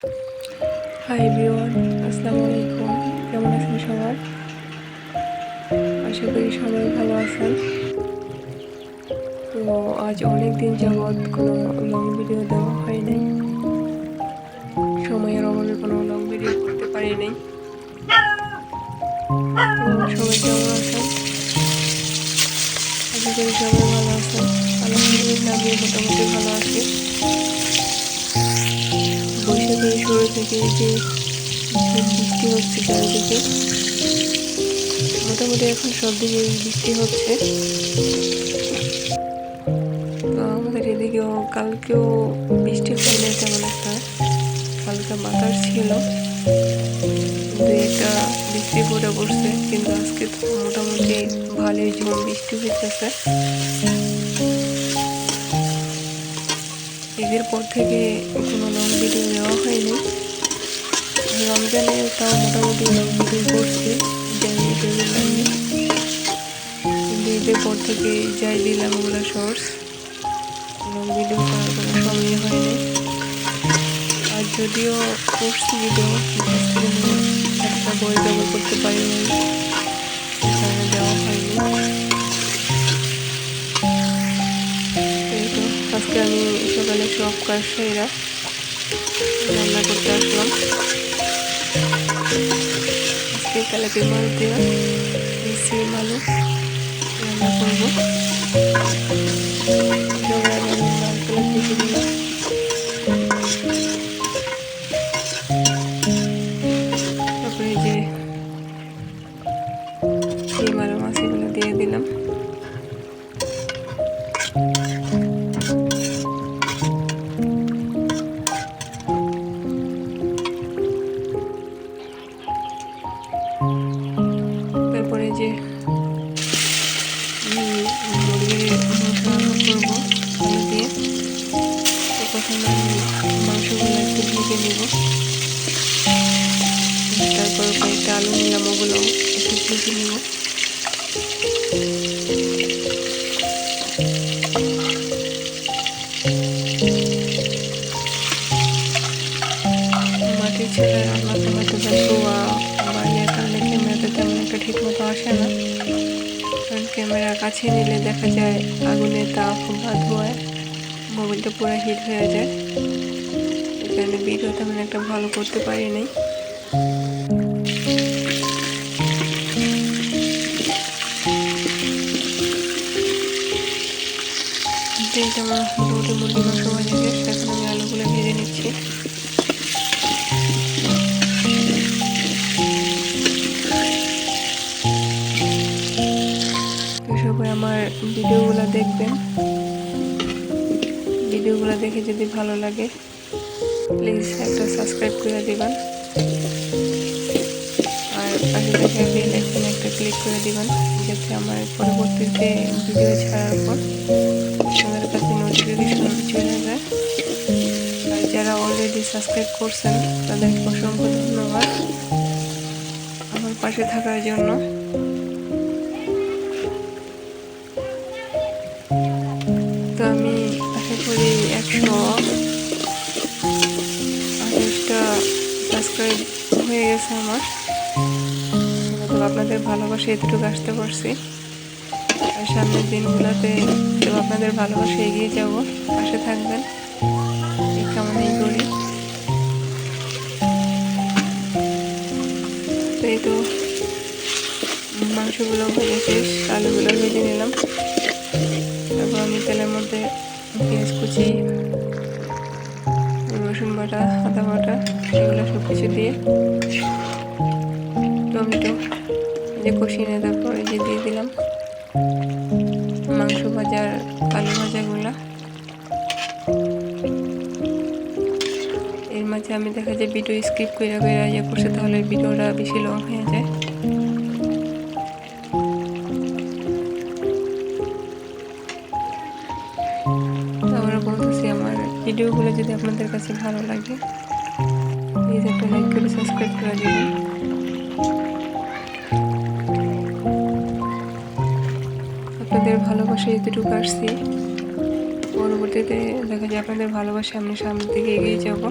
Hi everyone আসসালামু আলাইকুম কেমন আছেন সবাই আশা করি সবাই ভালো আছেন। তো আজ অনেক দিন যাবৎ কোনো লং ভিডিও দেওয়া হয় নাই। সময়ের অভাবে কোনো লং ভিডিও করতে পারি নাই। সবাই কেমন আছেন? আশা করি সবাই ভালো আছেন। আলহামদুলিল্লাহ আমি মোটামুটি ভালো আছি। বৈশাখের শুরু থেকে যে বৃষ্টি হচ্ছে চারিদিকে। মোটামুটি এখন সব দিকে বৃষ্টি হচ্ছে। আমাদের এদিকেও কালকেও বৃষ্টি হয় না তেমন একটা। হালকা বাতাস ছিল। দুই একটা বৃষ্টি পড়ে পড়ছে, কিন্তু আজকে তো মোটামুটি ভালোই ঝুম বৃষ্টি হইতেছে। ঈদের পর থেকে কোনো লং ভিডিও দেওয়া হয়নি। রমজানে তাও মোটামুটি লং ভিডিও করছি ঈদের পর থেকে যাই দিলাম ওগুলো শর্টস লং ভিডিও করার কোনো সময় হয়নি। আর যদিও করছি ভিডিও একটা বই ব্যবহার করতে পারি সকালে সব কাজ এরা রান্না করতে আসলাম। আজকে তেলাপি মাছ দিয়ে সিম আলু রান্না করব। জোগাড় আমি নারকেলের তারপর কয়েকটা আলু নিলাম ওগুলো একটু ভেজে নেব ঠিক মতো আসে না। কারণ ক্যামেরার কাছে নিলে দেখা যায় আগুনে তাপ বা ধোয়ায় মোবাইলটা পুরো হিট হয়ে যায়। কারণে ভিডিও তেমন একটা ভালো করতে পারি নাই। যেহেতু আমার মোটামুটি মুরগি মাংস শেষ এখন আমি আলুগুলো ভেজে নিচ্ছি। ভিডিওগুলো দেখবেন। ভিডিওগুলো দেখে যদি ভালো লাগে প্লিজ একটা সাবস্ক্রাইব করে দিবেন। আর পাশে থেকে বেল একটা ক্লিক করে দিবেন, যাতে আমার পরবর্তীতে ভিডিও ছাড়ার পর আপনাদের কাছে নোটিফিকেশন চলে যায়। আর যারা অলরেডি সাবস্ক্রাইব করছেন, তাদেরকে অসংখ্য ধন্যবাদ। আমার পাশে থাকার জন্য হয়ে গেছে আমার আপনাদের ভালোবাসা এতটুকু আসতে পারছি। আর সামনের দিনগুলোতে আপনাদের ভালোবাসা এগিয়ে যাব, পাশে থাকবেন। এই কামনাই করি। এই তো মাংসগুলো ভেজে শেষ আলুগুলো ভেজে নিলাম। তারপর আমি তেলের মধ্যে পেঁয়াজ কুচি রসুন বাটা, আদা বাটা এগুলো সব কিছু দিয়ে টমেটো যে কষিয়ে তারপর যে দিয়ে দিলাম মাংস ভাজা ভাজার আলু ভাজাগুলো। এর মাঝে আমি দেখা যায় ভিডিও স্কিপ করে করে ইয়ে করছে, তাহলে ভিডিওটা বেশি লং হয়ে যায়। ভিডিওগুলো যদি আপনাদের কাছে ভালো লাগে প্লিজ একটা লাইক করে সাবস্ক্রাইব করে দেবেন। আপনাদের ভালোবাসা এতটুকু আসছি, পরবর্তীতে দেখা যায় আপনাদের ভালোবাসা আমি সামনের দিকে এগিয়ে যাব।